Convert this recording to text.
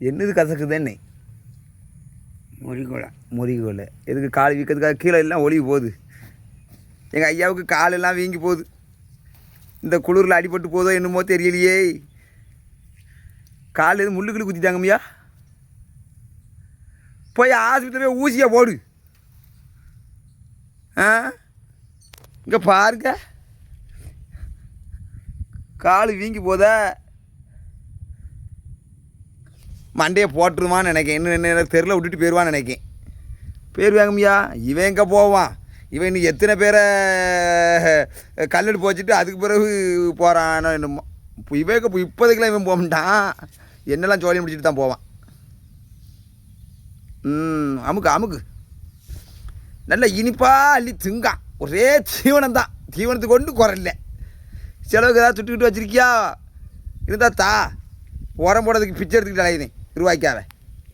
என்னது கசக்குதுன்னு முறிக்குள்ள முறிகோல் எதுக்கு கால் வீக்கிறதுக்காக கீழே எல்லாம் ஒளிவு போகுது. எங்கள் ஐயாவுக்கு காலெல்லாம் வீங்கி போகுது. இந்த குளிரில் அடிபட்டு போதோ என்னமோ தெரியலையே. கால் எதுவும் முள்ளுக்குள்ளு குத்திட்டாங்கம்மையா போய் ஆஸ்பத்திரியில் ஊசியா போடு. ஆ? இங்கே பாருங்க. கால் வீங்கி போதா? மண்டையை போட்டுருமான்னு நினைக்கேன். இன்னும் என்ன தெருவில் விட்டுட்டு போயிடுவான்னு நினைக்கேன். போயிடுவாங்கம்யா இவன் எங்கே போவான்? இவன் இன்னும் எத்தனை பேரை கல்லெடுப்பு வச்சுட்டு அதுக்கு பிறகு போகிறானோ என்னமோ. இப்போ இவன் இப்போ இப்போதைக்கெல்லாம் இவன் போக மாட்டான் என்னெல்லாம் ஜோலி முடிச்சுட்டு தான் போவான். ம் அமுக்கு அமுக்கு. நல்ல இனிப்பா அள்ளி திங்கான். ஒரே தீவனம் தான் தீவனத்துக்கு கொண்டு குறையில்ல செலவுக்கு ஏதாவது சுட்டுக்கிட்டு வச்சுருக்கியா? இருந்தா தா. உரம் போடுறதுக்கு பிச்சை எடுத்துக்கிட்டு அலையுதேன் ரூபாய்க்காவே